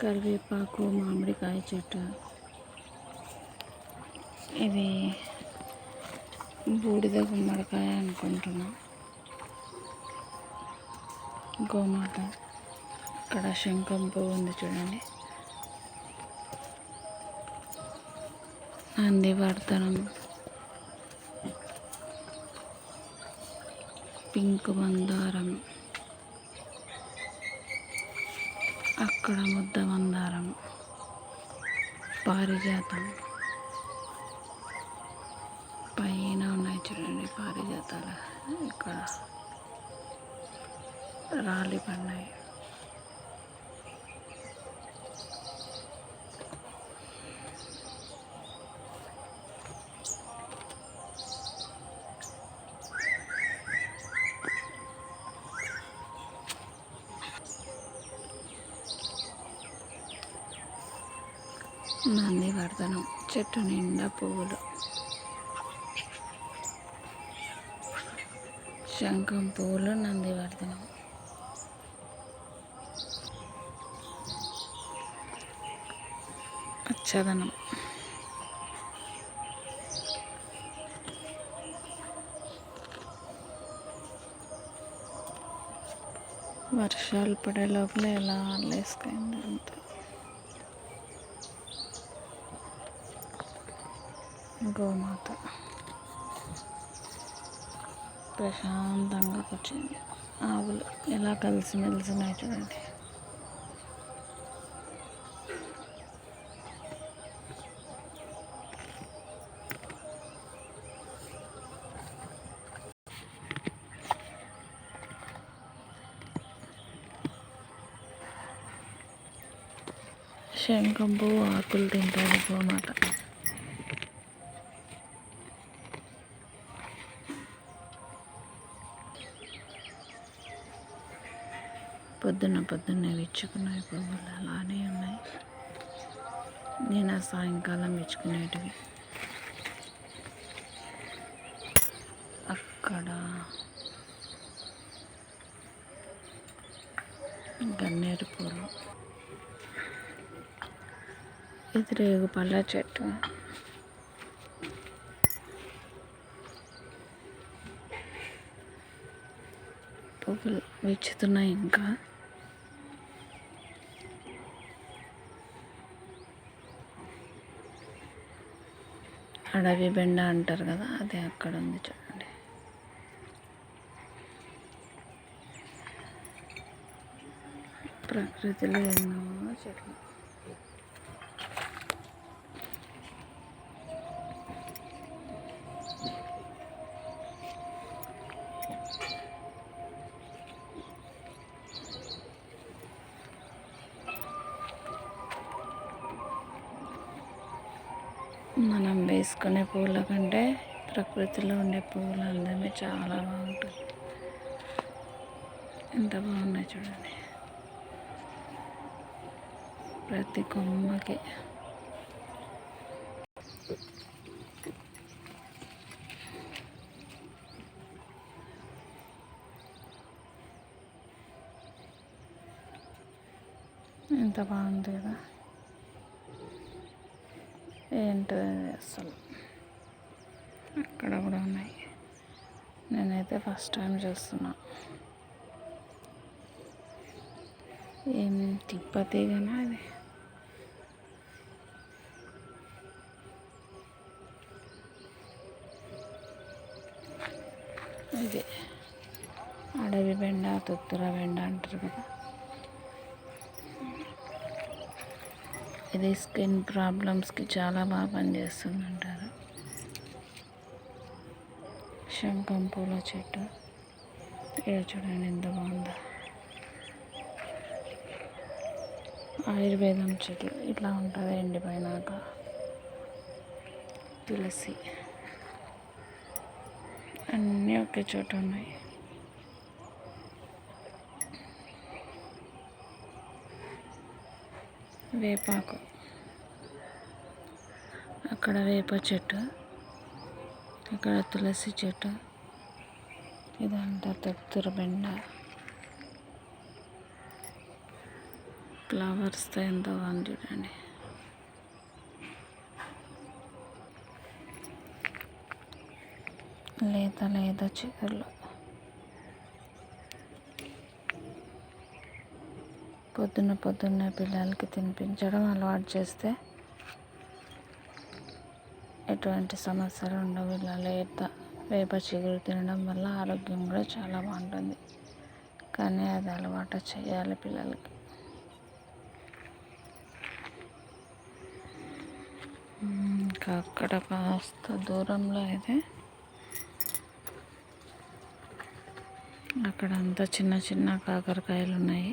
కరివేపాకు మామిడికాయ చెట్టు. ఇది బూడిద గుమ్మడికాయ అనుకుంటున్నా. గోమాత. ఇక్కడ శంఖం పువ్వు ఉంది చూడండి. నంది వర్ధనం. పింక్ మందారం అక్కడ ముద్ద మందారం పారిజాతం. పైన ఉన్నాయి చూడండి పారిజాతాలు. ఇక్కడ రాలి పడినాయి నందివర్ధనం చెట్టు నిండా పువ్వులు. శంఖం పువ్వులు నందివర్ధనం. పచ్చదనం వర్షాలు పడే లోపల ఎలా అల్లేసుకుంది అంతా? గోమాత. ప్రశాంతంగా కూర్చుంది. ఆవులు ఎలా కలిసిమెలిసి ఉన్నాయి చూడండి. శంఖం ఆకులు తింటాడు గోమాత. పొద్దున్న పొద్దున్నే విచ్చుకున్నాయి పువ్వులు అలానే ఉన్నాయి. నేను ఆ సాయంకాలం విచ్చుకునేటివి అక్కడ గన్నేరు పూలు ఇది రేగు పళ్ళ చెట్టు. పువ్వులు విచ్చుతున్నాయి ఇంకా. అడవి బెండ అంటారు కదా అది అక్కడ ఉంది చూడండి. ప్రకృతిలో ఎన్నో చెట్లు. మనం వేసుకునే పూల కంటే ప్రకృతిలో ఉండే పువ్వులు అందమే చాలా బాగుంటుంది. ఎంత బాగున్నాయి చూడండి. ప్రతి కొమ్మకి. ఎంత బాగుంది కదా. ఏంటో అసలు? అక్కడ కూడా ఉన్నాయి. నేనైతే ఫస్ట్ టైం చూస్తున్నా. ఏం తిప్పతీగనా అది ఇది. అడవి బెండ తుత్తుర బెండ అంటారు కదా. ఇది స్కిన్ ప్రాబ్లమ్స్కి చాలా బాగా పనిచేస్తుందంటారు. శంఖం పూల చెట్టు. ఇది చూడండి ఎంత బాగుందో. ఆయుర్వేదం చెట్లు ఇట్లా ఉంటుంది ఎండిపోయినాక. తులసి. అన్నీ ఒకే చోట ఉన్నాయి. వేపాకు. అక్కడ వేప చెట్టు. ఇక్కడ తులసి చెట్టు. ఇదంతా తొత్తుర బెండ. ఫ్లవర్స్తో ఎంతో బాగుంది చూడండి. లేత లేత చిగుర్లు. పొద్దున్న పొద్దున్నే పిల్లలకి తినిపించడం అలవాటు చేస్తే ఎటువంటి సమస్యలు ఉండవు. ఇలా లేత వేప చిగురు తినడం వల్ల ఆరోగ్యం కూడా చాలా బాగుంటుంది. కానీ అది అలవాటు చేయాలి పిల్లలకి. ఇంకా అక్కడ కాస్త దూరంలో అయితే అక్కడ అంతా చిన్న చిన్న కాకరకాయలు ఉన్నాయి.